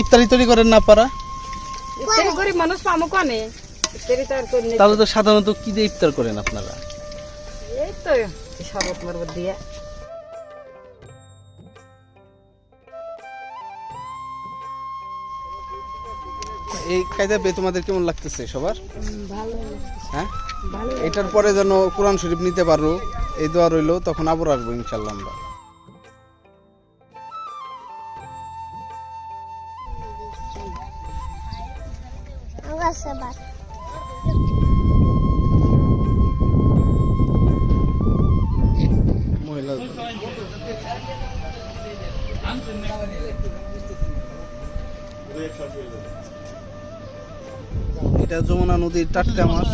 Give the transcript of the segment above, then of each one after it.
ইফতারি তৈরি করেন না পারা গরিব মানুষ পামো কনে তাহলে তো সাধারণত কি দিয়ে ইফতার করেন আপনারা? এই তো শরবত মরবত দিয়ে। এই কায়দা পেয়ে তোমাদের কেমন লাগতেছে সবার? হ্যাঁ? এটার পরে যেন কোরআন শরীফ নিতে পারো এই দোয়া রইল তখন আবার আসব ইনশাল্লাহ আমরা। মহিলা এটা যমুনা নদীর টাটকা মাছ।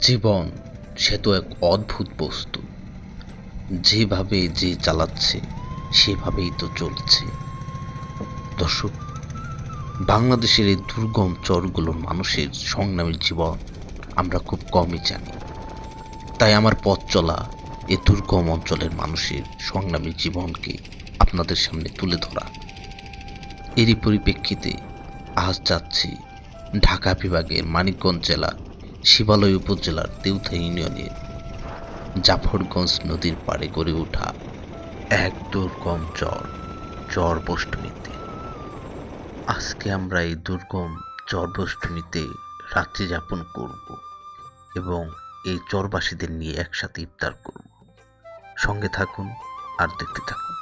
জীবন, সে তো এক অদ্ভুত বস্তু। যেভাবে যে চালাচ্ছে, সেভাবেই তো চলছে। দর্শক, বাংলাদেশের এই দুর্গম চরগুলোর মানুষের সংগ্রামী জীবন আমরা খুব কমই জানি। তাই আমার পথ চলা এ দুর্গম অঞ্চলের মানুষের সংগ্রামী জীবনকে আপনাদের সামনে তুলে ধরা। এরই পরিপ্রেক্ষিতে আজ যাচ্ছি ঢাকা বিভাগের মানিকগঞ্জ জেলার শিবালয় উপজেলার দেউথা ইউনিয়নের জাফরগঞ্জ নদীর পাড়ে গড়ে ওঠা এক দুর্গম চর চর বষ্টমীতে আজকে আমরা এই দুর্গম চর বষ্টমীতে রাত্রি যাপন করব এবং এই চরবাসীদের নিয়ে একসাথে ইফতার করব সঙ্গে থাকুন আর দেখতে থাকুন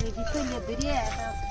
হ্যাঁ,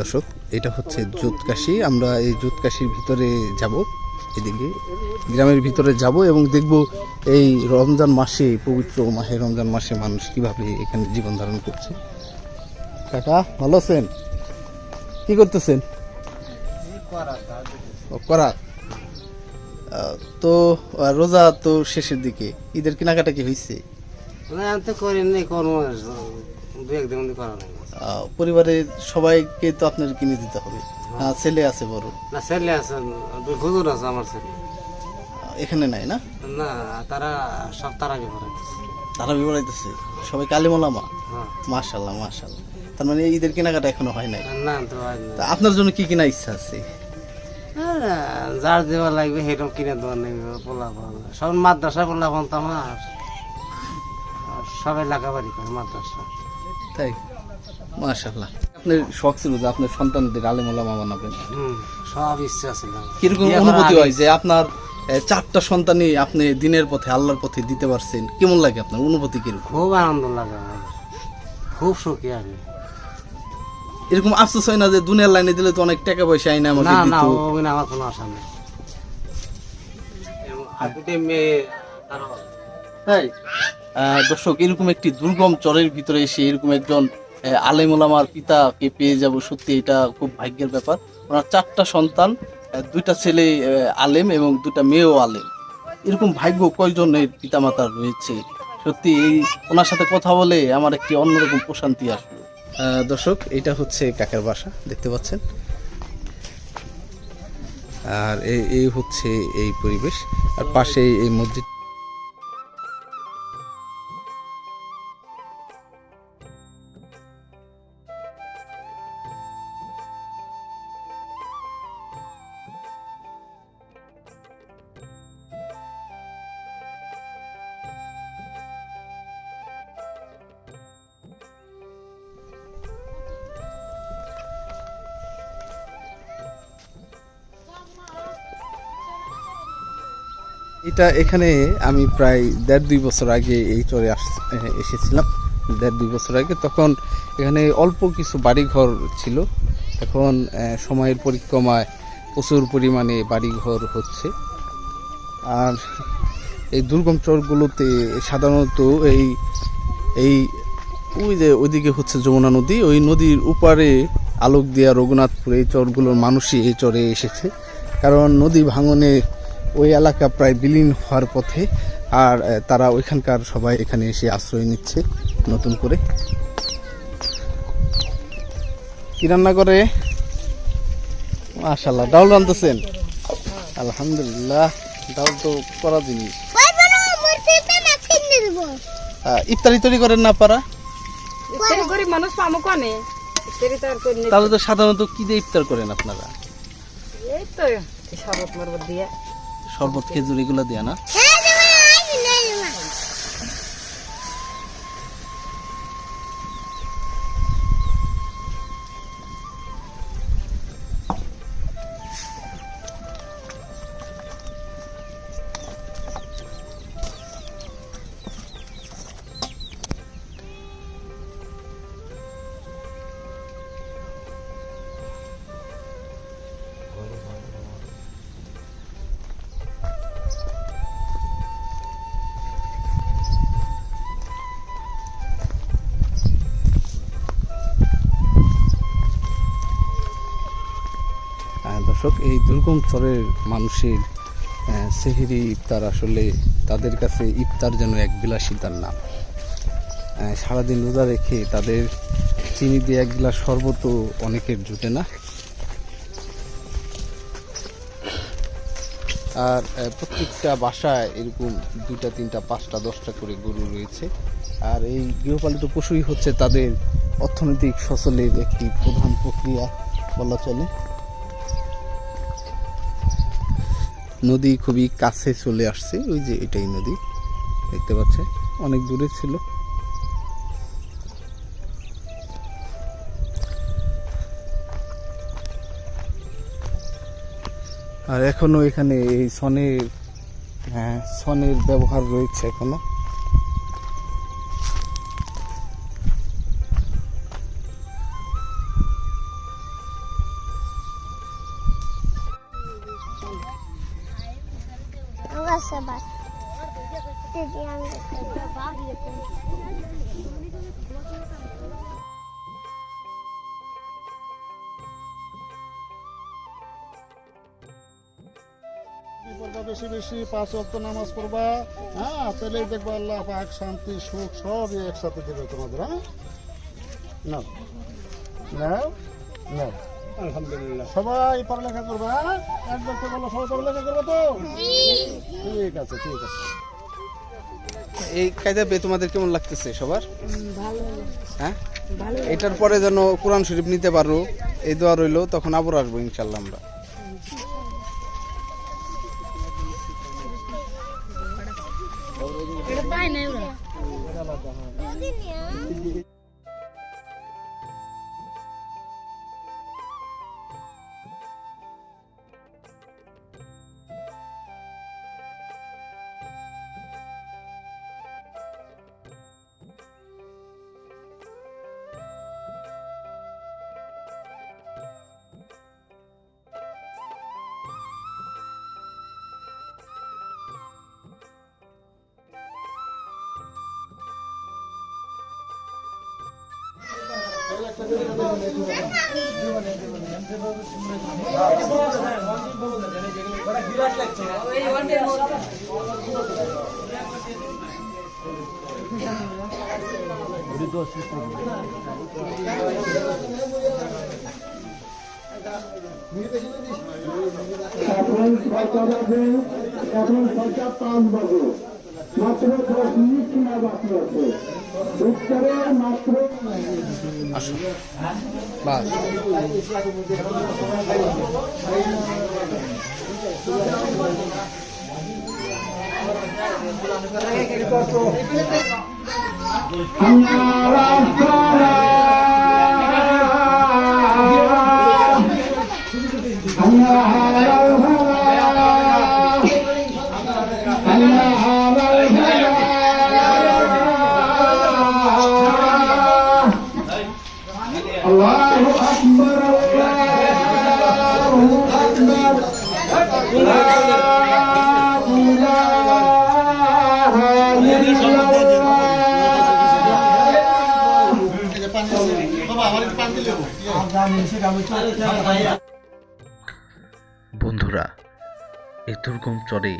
দর্শক, এটা হচ্ছে জুতকাশি। আমরা এই জুতকাশির ভিতরে যাব। এদিকে গ্রামের ভিতরে যাব এবং দেখব এই রমজান মাসে, পবিত্র মাহে রমজান মাসে মানুষ কীভাবে এখানে জীবন ধারণ করছে। কাকা, ভালো আছেন? কি করতেছেন? করা। তো রোজা তো শেষের দিকে। ঈদের কেনাকাটা কি হয়েছে না আমি তো কর্ম দু একদিন করা নাই। পরিবারের সবাইকে তো আপনার কিনে দিতে হবে। আহ, ছেলে আছে বড়। না ছেলে আছে দুই হুজুর আছে আমার ছেলে। এখানে নাই না? না তারা সব তার পড়ে তারা বিবরাইতেছে সবাই কালিমলামা হ্যাঁ। মাশাল্লাহ মাশাল্লাহ তার মানে ঈদের কেনাকাটা এখনও হয় নাই? না তো হয় না। তা আপনার জন্য কি কিনা ইচ্ছা আছে? যার দেওয়া লাগবে সেরকম কিনে দেওয়া নেই পোলা সব মাদ্রাসা পোলা তো আমার। আর সবাই লাগাবাড়ি করে মাদ্রাসা। তাই? মাশাল্লাহ আপনার শখ ছিল যে আপনার সন্তানদের আলেমলামা বানাবেন। সব ইচ্ছা ছিল কীরকম অনুভূতি হয় যে আপনার চারটা সন্তানই আপনি দিনের পথে আল্লাহর পথে দিতে পারছেন? কেমন লাগে আপনার অনুভূতি কীরকম? খুব আনন্দ লাগে খুব সুখী আমি। এরকম আফসোস হয় না যে দুনিয়ার লাইনে দিলে তো অনেক টাকা পয়সা আইনা আমাকে না না ওখানে আমার কোনো আশা নেই। আর দুটো মেয়ে তাই আহ, দর্শক এরকম একটি দুর্গম চরের ভিতরে এসে এরকম একজন আলেম ওলামার পিতাকে পেয়ে যাব, সত্যি এটা খুব ভাগ্যের ব্যাপার। ওনার চারটা সন্তান দুইটা ছেলে আলেম এবং দুটা মেয়েও আলেম। এরকম ভাগ্য কয়জনের পিতামাতার রয়েছে? সত্যি এই ওনার সাথে কথা বলে আমার একটি অন্যরকম প্রশান্তি আসলো। দর্শক, এটা হচ্ছে কাকার বাসা, দেখতে পাচ্ছেন? আর এই হচ্ছে এই পরিবেশ। আর পাশে এই মসজিদ এটা এখানে আমি প্রায় দেড় দুই বছর আগে এই আস- এসেছিলাম। দেড় দুই বছর আগে তখন এখানে অল্প কিছু বাড়িঘর ছিল। এখন সময়ের পরিক্রমায় প্রচুর পরিমাণে বাড়িঘর হচ্ছে। আর এই দুর্গম চরগুলোতে সাধারণত এই এই, ওই যে ওইদিকে হচ্ছে যমুনা নদী। ওই নদীর উপারে আলোক দিয়া রঘুনাথপুর এই চরগুলোর মানুষই এই চরে এসেছে। কারণ নদী ভাঙনে ওই এলাকা প্রায় বিলীন হওয়ার পথে আর তারা ওইখানকার সবাই এখানে এসে আশ্রয় নিচ্ছে নতুন করে। কি রান্না করে? মাশাল্লাহ ডাউল রান্ধতেছেন আলহামদুলিল্লাহ ডাউল তো করা জিনিস। ইফতারি তৈরি করেন না পারা গরিব মানুষ পামো কনে। তাহলে তো সাধারণত কি দিয়ে ইফতার করেন আপনারা? এই তো এই শরবত মরবত দিয়ে। শরবত খেজুর এগুলো দেয়া না। দর্শক, এই দুর্গম চরের মানুষের সেহেরি ইফতার আসলে তাদের কাছে ইফতার যেন এক বিলাসিতার নাম। সারাদিন রোজা রেখে তাদের চিনি দিয়ে এক গ্লাস শরবত অনেকের জুটে না। আর প্রত্যেকটা বাসায় এরকম দুটা তিনটা, পাঁচটা, দশটা করে গরু রয়েছে। আর এই গৃহপালিত পশুই হচ্ছে তাদের অর্থনৈতিক ফসলের একটি প্রধান প্রক্রিয়া বলা চলে। নদী খুবই কাছে চলে আসছে, ওই যে এটাই নদী, দেখতে পাচ্ছে অনেক দূরে ছিল। আর এখনও এখানে এই সনের হ্যাঁ সনের ব্যবহার রয়েছে এখনও। পড়বা বেশি বেশি পাঁচ ওয়াক্ত নামাজ পড়বা হ্যাঁ? তাহলেই দেখবা আল্লাহ পাক শান্তি সুখ সবই একসাথে দেবে তোমাদের হ্যাঁ? নাও। নাও? নাও। আলহামদুলিল্লাহ। সবাই পড়ালেখা করবে হ্যাঁ? একবার বলো সবাই পড়ালেখা করবে তো? ঠিক আছে ঠিক আছে। এই কায়দা পেয়ে তোমাদের কেমন লাগতেছে সবার? হ্যাঁ? এটার পরে যেন কোরআন শরীফ নিতে পারো এই দোয়া রইল তখন আবার আসব ইনশাল্লাহ আমরা। এখন ছয়টা বাজে এখন ছয়টা পাঁচ বাজে মাত্র দশ মিনিট সময় বাকি আছে উত্তরে মাত্র বাস। বন্ধুরা, এই দুর্গম চরে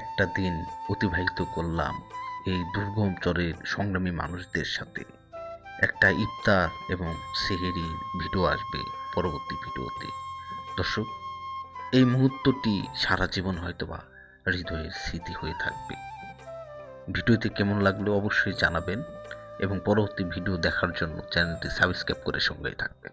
একটা দিন অতিবাহিত করলাম এই দুর্গম চরের সংগ্রামী মানুষদের সাথে। একটা ইফতার এবং সেহেরির ভিডিও আসবে পরবর্তী ভিডিওতে। দর্শক, এই মুহূর্তটি সারা জীবন হয়তোবা হৃদয়ের স্মৃতি হয়ে থাকবে। ভিডিওটি কেমন লাগল অবশ্যই জানাবেন এবং পরবর্তী ভিডিও দেখার জন্য চ্যানেলটি সাবস্ক্রাইব করে সঙ্গেই থাকবেন।